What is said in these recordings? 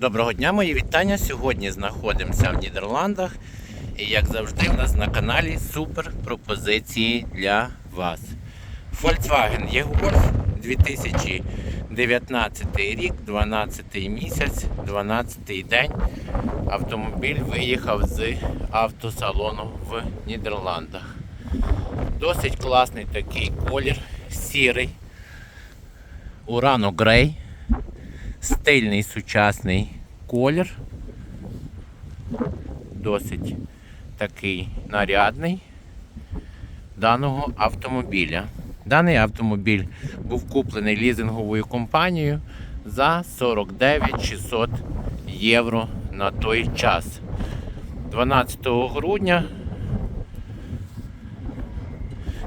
Доброго дня, мої вітання. Сьогодні знаходимося в Нідерландах. І як завжди, у нас на каналі супер пропозиції для вас. Volkswagen E-Golf 2019 рік, 12 місяць, 12 день. Автомобіль виїхав з автосалону в Нідерландах. Досить класний такий колір, сірий, урано грей стильний сучасний колір. Досить такий нарядний даного автомобіля. Даний автомобіль був куплений лізинговою компанією за 49 600 євро на той час. 12 грудня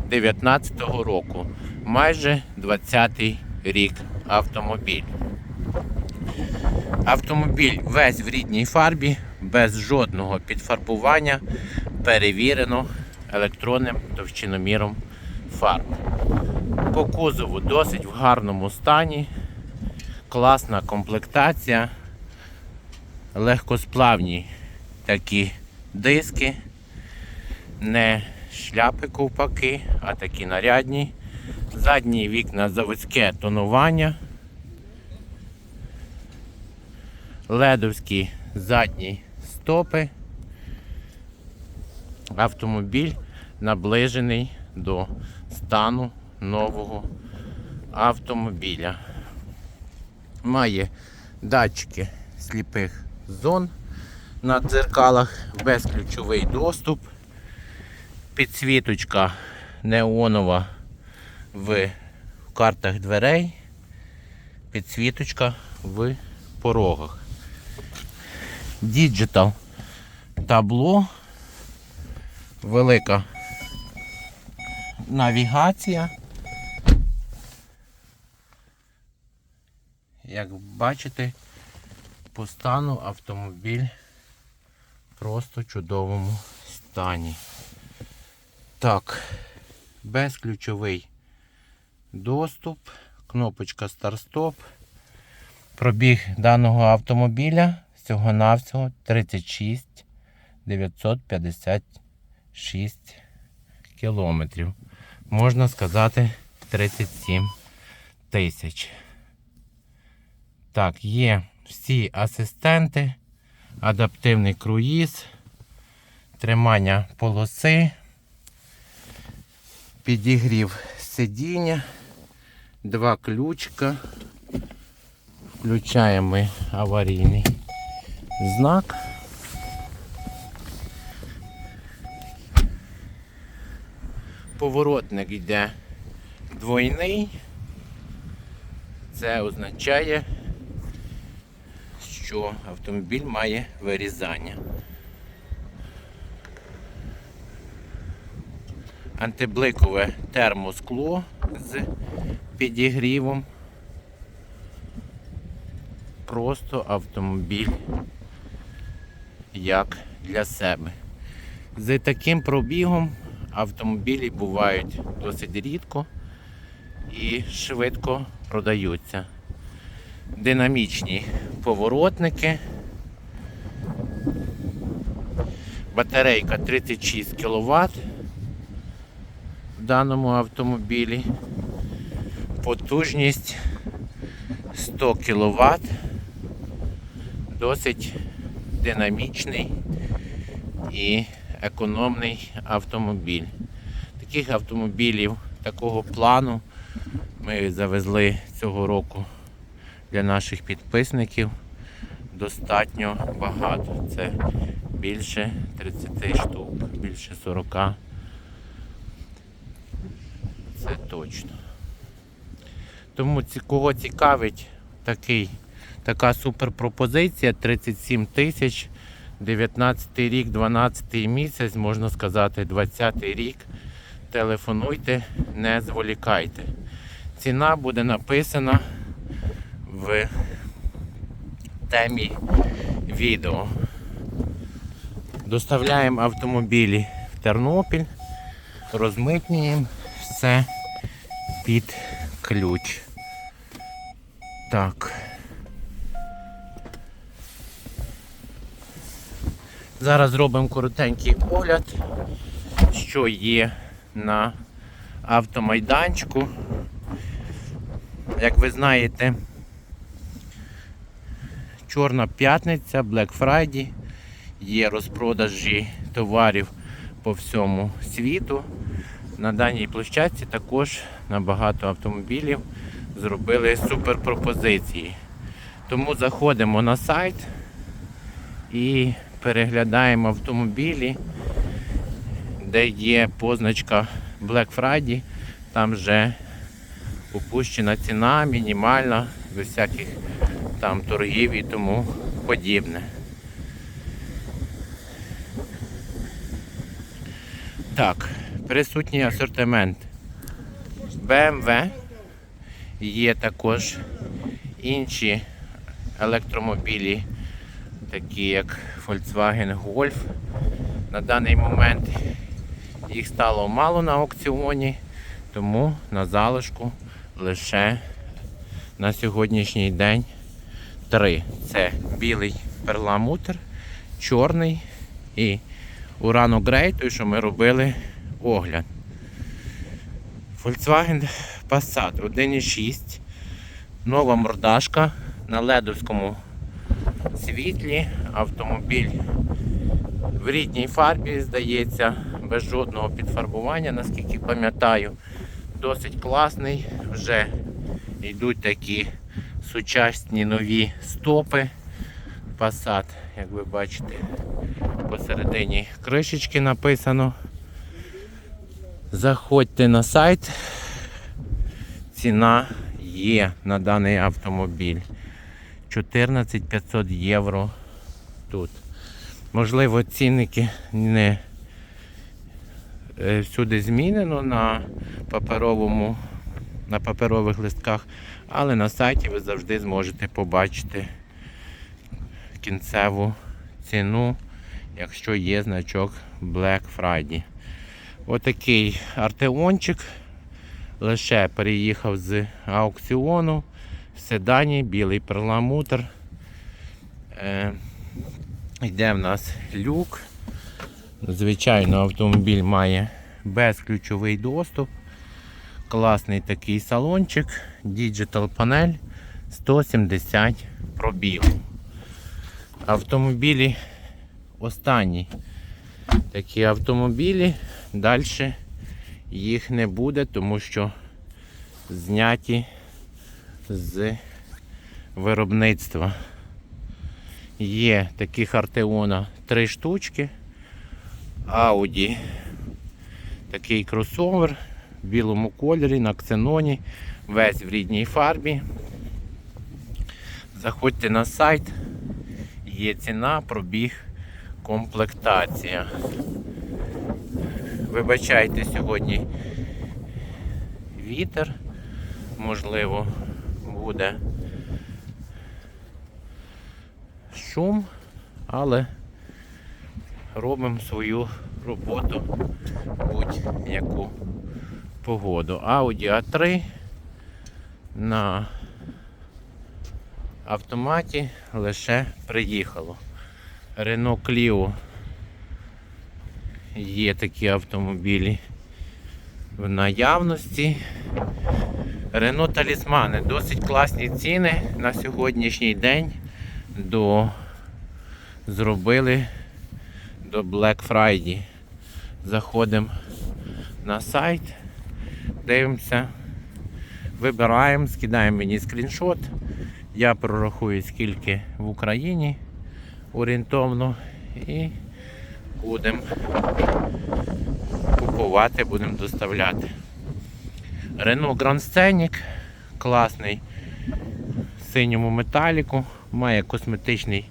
2019 року. Майже 20-й рік автомобіль. Автомобіль весь в рідній фарбі, без жодного підфарбування, перевірено електронним товщиноміром фарб. По кузову досить в гарному стані, класна комплектація, легкосплавні такі диски, не шляпи ковпаки, а такі нарядні. Задні вікна заводське тонування. Ледовські задні стопи. Автомобіль наближений до стану нового автомобіля. Має датчики сліпих зон на дзеркалах, безключовий доступ, підсвіточка неонова в картах дверей, підсвіточка в порогах. Діджитал табло, велика навігація. Як бачите, по стану автомобіль просто в чудовому стані. Так, безключовий доступ, кнопочка старт-стоп. Пробіг даного автомобіля всього-навсього 36 956 кілометрів. Можна сказати 37 тисяч. Так, є всі асистенти, адаптивний круїз, тримання полоси, підігрів сидіння, два ключка. Включаємо аварійний знак. Поворотник йде двойний. Це означає, що автомобіль має вирізання. Антибликове термоскло з підігрівом просто автомобіль як для себе. З таким пробігом автомобілі бувають досить рідко і швидко продаються. Динамічні поворотники. Батарейка 36 кВт в даному автомобілі. Потужність 100 кВт досить динамічний і економний автомобіль. Таких автомобілів такого плану ми завезли цього року для наших підписників достатньо багато. Це більше 30 штук, більше 40. Це точно. Тому кого цікавить такий така суперпропозиція 37 тисяч, 19 рік, 12 місяць, можна сказати, 20 рік. Телефонуйте, не зволікайте. Ціна буде написана в темі відео. Доставляємо автомобілі в Тернопіль, розмитнюємо все під ключ. Так. Зараз зробимо коротенький огляд, що є на автомайданчику. Як ви знаєте, Чорна п'ятниця, Black Friday, є розпродажі товарів по всьому світу. На даній площадці також на багато автомобілів зробили суперпропозиції. Тому заходимо на сайт і переглядаємо автомобілі, де є позначка Black Friday, там вже опущена ціна, мінімальна, без всяких там торгів і тому подібне. Так, присутній асортимент BMW. Є також інші електромобілі, такі як Volkswagen Golf. На даний момент їх стало мало на аукціоні, тому на залишку лише на сьогоднішній день три. Це білий перламутр, чорний і Grey, той, що ми робили огляд. Volkswagen Passat 1.6. Нова мордашка на ледовському світлі. Автомобіль в рідній фарбі, здається, без жодного підфарбування, наскільки пам'ятаю. Досить класний. Вже йдуть такі сучасні нові стопи. Passat, як ви бачите, посередині кришечки написано. Заходьте на сайт. Ціна є на даний автомобіль. 14 500 євро тут. Можливо, цінники не е, всюди змінено на паперовому, на паперових листках, але на сайті ви завжди зможете побачити кінцеву ціну, якщо є значок Black Friday. Отакий артеончик. Лише переїхав з аукціону в седані, білий перламутр. Йде в нас люк. Звичайно, автомобіль має безключовий доступ. Класний такий салончик, Digital панель 170 пробігу. Автомобілі останні такі автомобілі, далі їх не буде, тому що зняті з виробництва. Є таких Артеона три штучки. Audi такий кросовер в білому кольорі на ксеноні, весь в рідній фарбі. Заходьте на сайт, є ціна, пробіг, комплектація. Вибачайте сьогодні вітер, можливо, буде шум, але робимо свою роботу будь-яку погоду. Audi A3 на автоматі лише приїхало. Renault Clio є такі автомобілі в наявності. Renault Талісмани досить класні ціни на сьогоднішній день до зробили до Black Friday. Заходимо на сайт, дивимося, вибираємо, скидаємо мені скріншот. Я прорахую скільки в Україні орієнтовно і будемо купувати, будемо доставляти. Renault Grand Scenic класний синьому металіку, має косметичний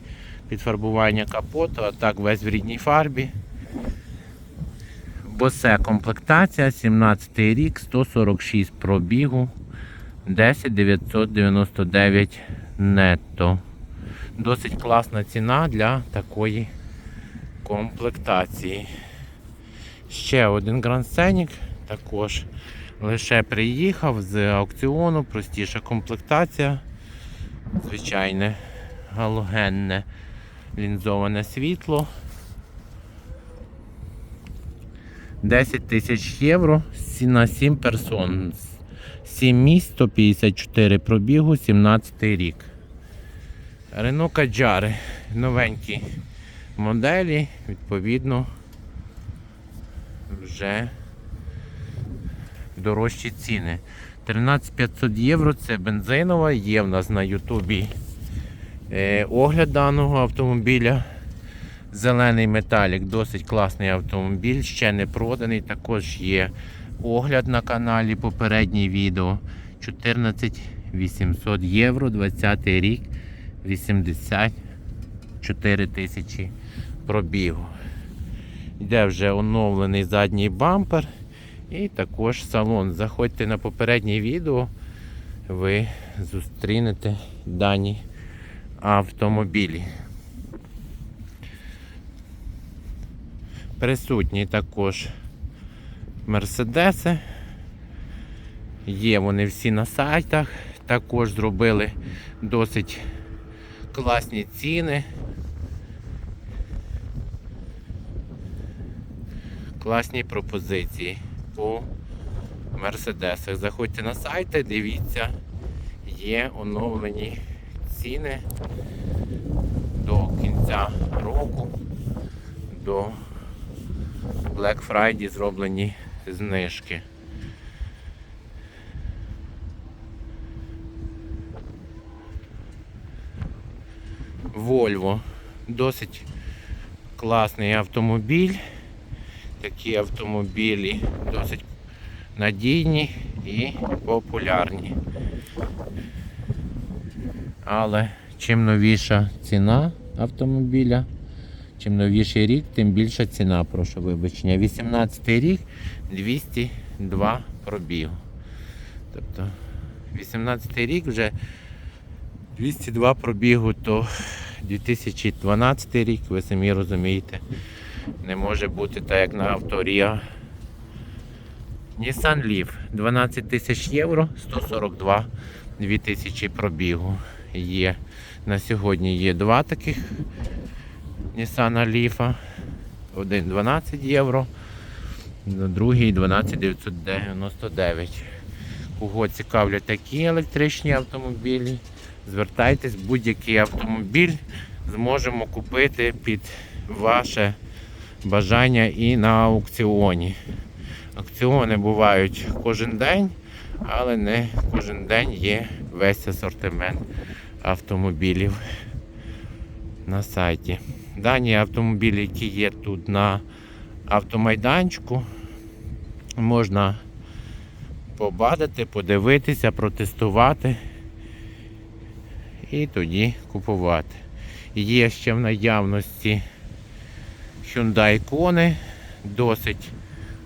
підфарбування капоту, а так весь в рідній фарбі. Босе комплектація, 17 рік, 146 пробігу, 10 999 нетто. Досить класна ціна для такої комплектації. Ще один Grand Scenic, також лише приїхав з аукціону, простіша комплектація, звичайне галогенне лінзоване світло. 10 тисяч євро на 7 персон. 7 місць, 154 пробігу, 17-й рік. Рено Каджари. Новенькі моделі, відповідно, вже дорожчі ціни. 13500 євро це бензинова, є в нас на Ютубі е, огляд даного автомобіля. Зелений металік, досить класний автомобіль, ще не проданий. Також є огляд на каналі, попереднє відео. 14 800 євро, 20 рік, 84 тисячі пробігу. Йде вже оновлений задній бампер і також салон. Заходьте на попереднє відео, ви зустрінете дані автомобілі. Присутні також мерседеси. Є вони всі на сайтах. Також зробили досить класні ціни. Класні пропозиції по мерседесах. Заходьте на сайти, дивіться, є оновлені ціни до кінця року. До Black Friday зроблені знижки. Volvo. Досить класний автомобіль. Такі автомобілі досить надійні і популярні. Але чим новіша ціна автомобіля, чим новіший рік, тим більша ціна, прошу вибачення. 18 рік 202 пробігу. Тобто 18 рік вже 202 пробігу, то 2012 рік, ви самі розумієте, не може бути так, як на авторія. Nissan Leaf 12 тисяч євро, 142 2000 пробігу. Є. На сьогодні є два таких Nissan Leaf. Один 12 євро, другий 12 999. Кого цікавлять такі електричні автомобілі, звертайтесь, будь-який автомобіль зможемо купити під ваше бажання і на аукціоні. Аукціони бувають кожен день, але не кожен день є весь асортимент автомобілів на сайті. Дані автомобілі, які є тут на автомайданчику, можна побадати, подивитися, протестувати і тоді купувати. Є ще в наявності Hyundai Kona, досить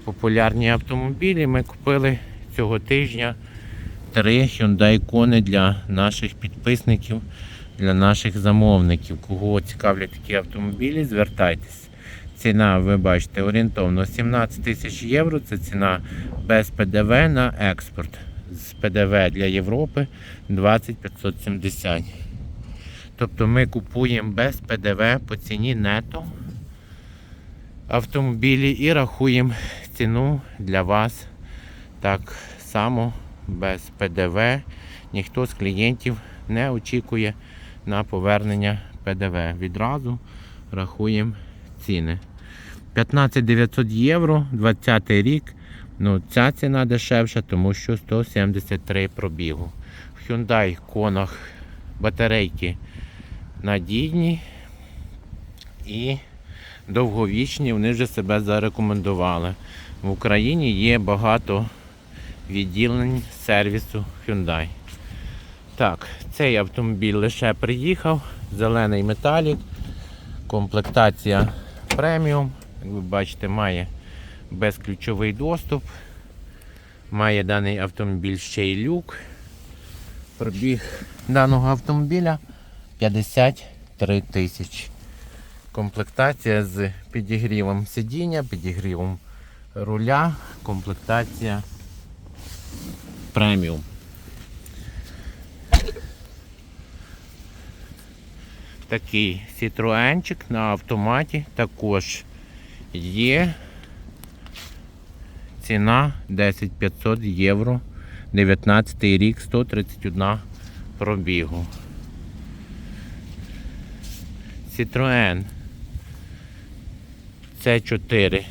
популярні автомобілі. Ми купили цього тижня три Hyundai Kona для наших підписників, для наших замовників. Кого цікавлять такі автомобілі, звертайтесь. Ціна, ви бачите, орієнтовно 17 тисяч євро. Це ціна без ПДВ на експорт. З ПДВ для Європи 20 570. Тобто ми купуємо без ПДВ по ціні нето автомобілі і рахуємо ціну для вас так само без ПДВ. Ніхто з клієнтів не очікує на повернення ПДВ. Відразу рахуємо ціни. 15 900 євро, 20 рік. Ну, ця ціна дешевша, тому що 173 пробігу. В Hyundai конах батарейки надійні і довговічні, вони вже себе зарекомендували. В Україні є багато відділень сервісу Hyundai. Так, цей автомобіль лише приїхав, зелений металік, комплектація преміум. Як ви бачите, має безключовий доступ. Має даний автомобіль ще й люк. Пробіг даного автомобіля 53 тисячі. Комплектація з підігрівом сидіння, підігрівом руля, комплектація преміум. Такий Citroenчик на автоматі також є. Ціна 10 500 євро. 19 рік, 131 пробігу. Citroen C4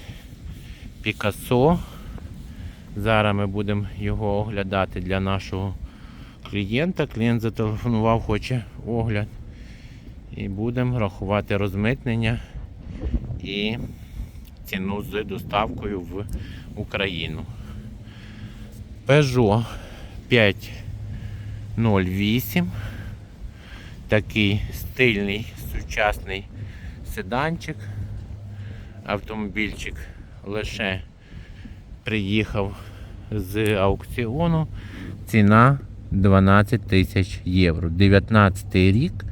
Picasso. Зараз ми будемо його оглядати для нашого клієнта. Клієнт зателефонував, хоче огляд. І будемо рахувати розмитнення і ціну з доставкою в Україну. Peugeot 508. Такий стильний сучасний седанчик. Автомобільчик лише приїхав з аукціону. Ціна 12 тисяч євро. 19 рік,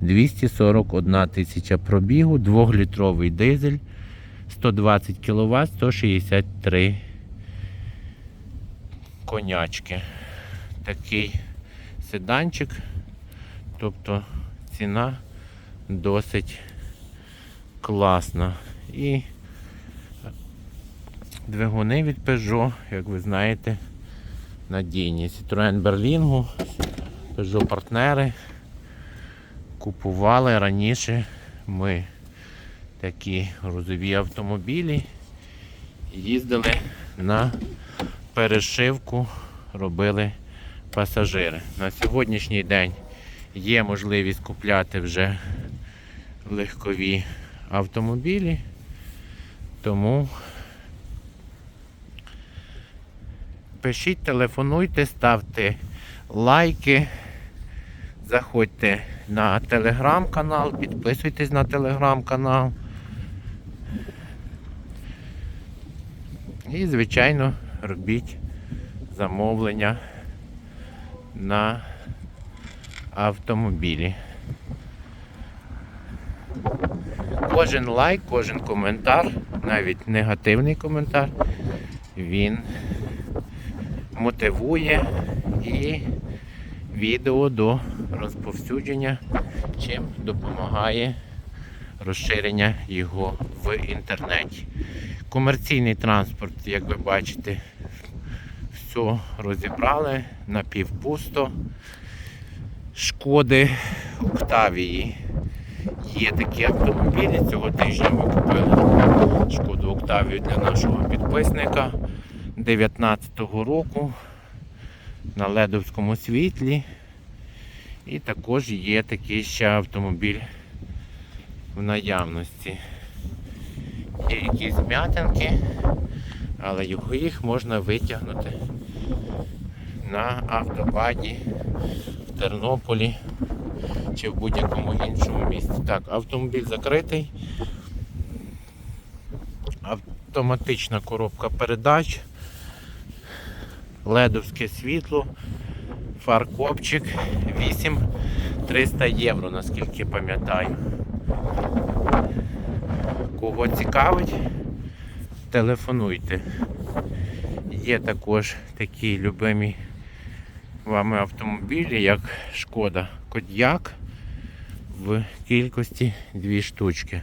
241 тисяча пробігу, 2-літровий дизель, 120 кВт, 163 конячки. Такий седанчик. Тобто ціна досить класна. І двигуни від Peugeot, як ви знаєте, надійні. Citroen Berlingo, Peugeot партнери. Купували раніше ми такі грузові автомобілі. Їздили на перешивку, робили пасажири. На сьогоднішній день є можливість купляти вже легкові автомобілі, тому пишіть, телефонуйте, ставте лайки, заходьте на телеграм-канал, підписуйтесь на телеграм-канал. І, звичайно, робіть замовлення на автомобілі. Кожен лайк, кожен коментар, навіть негативний коментар, він мотивує і відео до розповсюдження, чим допомагає розширення його в інтернеті. Комерційний транспорт, як ви бачите, все розібрали напівпусто. Шкоди Октавії. Є такі автомобілі. Цього тижня ми купили шкоду Октавію для нашого підписника 19-го року на ледовському світлі. І також є такий ще автомобіль в наявності. Є якісь м'ятинки, але його їх можна витягнути на автобаді в Тернополі чи в будь-якому іншому місці. Так, автомобіль закритий. Автоматична коробка передач, ледовське світло, фаркопчик 8300 євро, наскільки пам'ятаю. Кого цікавить, телефонуйте. Є також такі любимі вами автомобілі, як Шкода Кодьяк в кількості 2 штучки.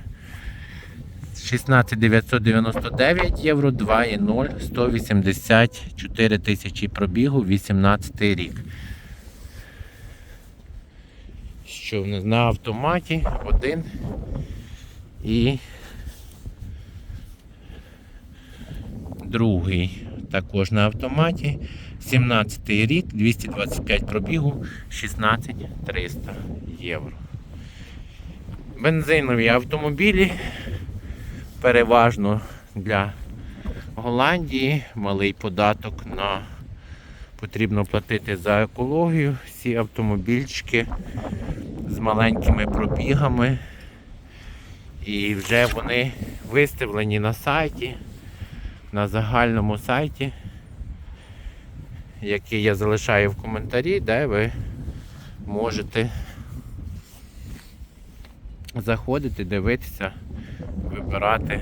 16999 євро 2,0, 184 тисячі пробігу, 18 рік. Що в нас на автоматі один і другий також на автоматі. 17 рік, 225 пробігу, 16300 євро. Бензинові автомобілі переважно для Голландії, малий податок на потрібно платити за екологію. Всі автомобільчики з маленькими пробігами. І вже вони виставлені на сайті, на загальному сайті, який я залишаю в коментарі, де ви можете заходити, дивитися, вибирати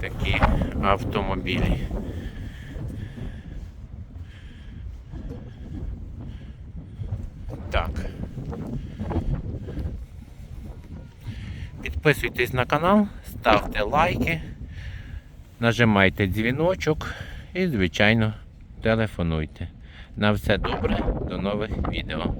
такі автомобілі. Так. Підписуйтесь на канал, ставте лайки. нажимайте дзвіночок і, звичайно, телефонуйте. На все добре, до нових відео.